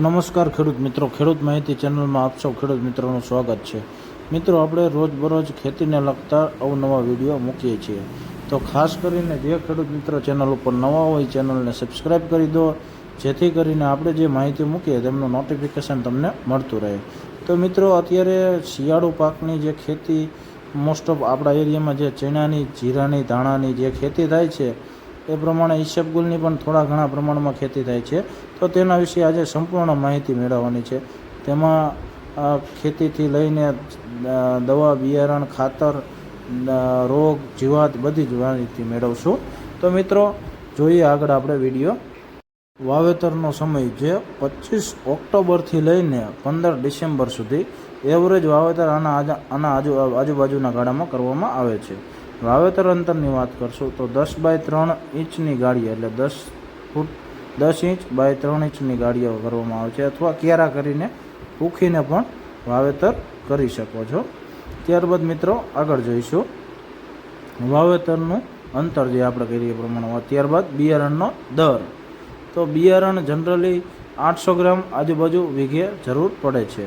નમસ્કાર ખેડૂત મિત્રો. ખેડૂત માહિતી ચેનલમાં આપ સૌ ખેડૂત મિત્રોનું સ્વાગત છે. મિત્રો, આપણે રોજબરોજ ખેતીને લગતા અવનવા વીડિયો મૂકીએ છીએ. તો ખાસ કરીને જે ખેડૂત મિત્રો ચેનલ ઉપર નવા હોય, ચેનલને સબસ્ક્રાઈબ કરી દો. જેથી કરીને આપણે જે માહિતી મૂકીએ, તેમનું નોટિફિકેશન તમને મળતું રહે. તો મિત્રો, અત્યારે શિયાળુ પાકની જે ખેતી મોસ્ટ ઓફ આપણા એરિયામાં જે ચણાની, જીરાની, ધાણાની જે ખેતી થાય છે એ પ્રમાણે ઈસબગુલની પણ થોડા ઘણા પ્રમાણમાં ખેતી થાય છે. તો તેના વિશે આજે સંપૂર્ણ માહિતી મેળવવાની છે. તેમાં ખેતીથી લઈને દવા, બિયારણ, ખાતર રોગ, જીવાત બધી જ માહિતી મેળવશું. તો મિત્રો, જોઈએ આગળ આપણે વીડિયો. વાવેતરનો સમય જે પચીસ ઓક્ટોબરથી લઈને પંદર ડિસેમ્બર સુધી. એવરેજ વાવેતર આના આના આજુ, આજુબાજુના ગાળામાં કરવામાં આવે છે. વાવેતર અંતરની વાત કરશું તો દસ બાય ત્રણ ઇંચની ગાડી એટલે દસ ફૂટ, દસ ઇંચ બાય ત્રણ ઇંચની ગાડીઓ કરવામાં આવે છે અથવા ક્યારા કરીને પૂખીને પણ વાવેતર કરી શકો છો. ત્યારબાદ મિત્રો આગળ જોઈશું. વાવેતરનું અંતર જે આપણે કરીએ પ્રમાણે ત્યારબાદ બિયારણનો દર. તો બિયારણ જનરલી આઠસો ગ્રામ આજુબાજુ વીઘે જરૂર પડે છે.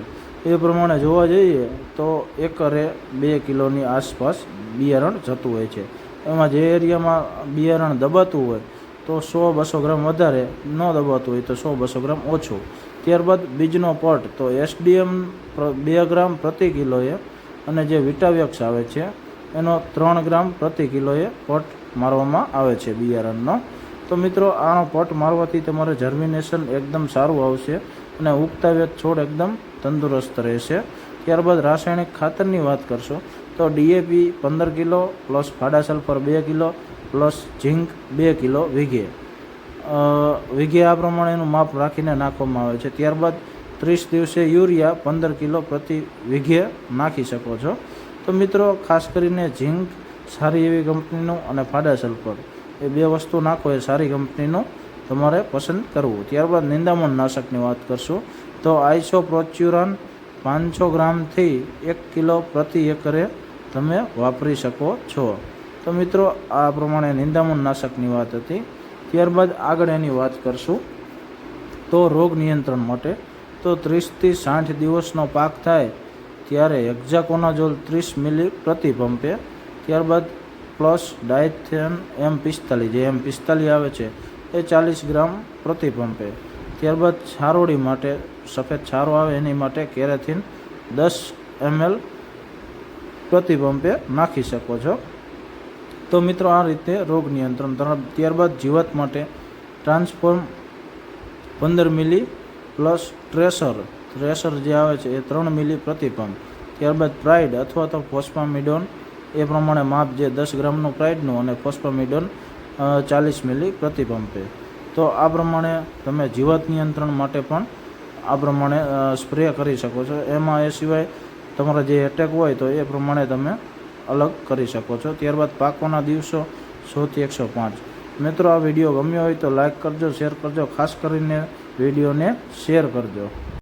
એ પ્રમાણે જોવા જઈએ તો એકરે બે કિલોની આસપાસ બિયારણ જતું હોય છે. એમાં જે એરિયામાં બિયારણ દબાતું હોય તો સો બસો ગ્રામ વધારે ન દબાતું હોય તો સો બસો ગ્રામ ઓછું. ત્યારબાદ બીજનો પટ તો એસડીએમ બે ગ્રામ પ્રતિ કિલોએ અને જે વિટાવ્યક્ષ આવે છે એનો ત્રણ ગ્રામ પ્રતિ કિલોએ પટ મારવામાં આવે છે બિયારણનો. તો મિત્રો, આનો પટ મારવાથી તમારે જર્મિનેશન એકદમ સારું આવશે. અને ઉગતા છોડ એકદમ તંદુરસ્ત રહેશે. ત્યારબાદ રાસાયણિક ખાતરની વાત કરશો, તો ડીએપી પંદર કિલો, પ્લસ ફાડા સલ્ફર બે કિલો, પ્લસ ઝીંક બે કિલો વીઘે. વીઘે આ પ્રમાણેનું માપ રાખીને નાખવામાં આવે છે. ત્યારબાદ ત્રીસ દિવસે યુરિયા પંદર કિલો પ્રતિ વીઘે નાખી શકો છો. તો મિત્રો, ખાસ કરીને ઝીંક, સારી એવી કંપનીનું અને ફાડા સલ્ફર, એ બે વસ્તુ નાખો એ સારી કંપનીનું તમારે પસંદ કરવું. ત્યારબાદ નિંદામણ નાશકની વાત કરશું. તો આઈસો પ્રોચ્યુરન પાંચસો ગ્રામથી એક કિલો પ્રતિ એકરે તમે વાપરી શકો છો. તો મિત્રો, આ પ્રમાણે નિંદામણ નાશકની વાત હતી. ત્યારબાદ આગળ એની વાત કરશું. તો રોગ નિયંત્રણ માટે. તો ત્રીસથી સાઠ દિવસનો પાક થાય ત્યારે હેક્ઝાકોનાઝોલ ત્રીસ મિલી પ્રતિ પંપે. ત્યારબાદ પ્લસ ડાયથેન એમ પિસ્તાલીસ, જે એમ પિસ્તાલીસ આવે છે. એ ચાલીસ ગ્રામ પ્રતિ પંપે ત્યારબાદ છારોડી માટે, સફેદ છારો આવે એની માટે કેરેથીન દસ એમએલ પ્રતિ પંપે નાખી શકો છો. તો મિત્રો આ રીતે રોગ નિયંત્રણ તરફ, ત્યારબાદ જીવાત માટે ટ્રાન્સફોર્મ પંદર મિલી પ્લસ ટ્રેસર ટ્રેસર જે આવે છે એ ત્રણ મિલી પ્રતિ પંપ ત્યારબાદ પ્રાઇડ અથવા તો ફોસ્પામિડોન એ પ્રમાણે માપ જે દસ ગ્રામનું પ્રાઇડનું અને ફોસ્ફામિડોન ચાલીસ મિલી પ્રતિ પંપે તો આ પ્રમાણે તમે જીવાત નિયંત્રણ માટે પણ આ પ્રમાણે સ્પ્રે કરી શકો છો. એમાં એ સિવાય તમારા જે એટેક હોય તો એ પ્રમાણે તમે અલગ કરી શકો છો. ત્યારબાદ પાકોના દિવસો સોથી એકસો પાંચ. મિત્રો, આ વીડિયો ગમ્યો હોય તો લાઇક કરજો શેર કરજો, ખાસ કરીને વિડીયોને શેર કરજો.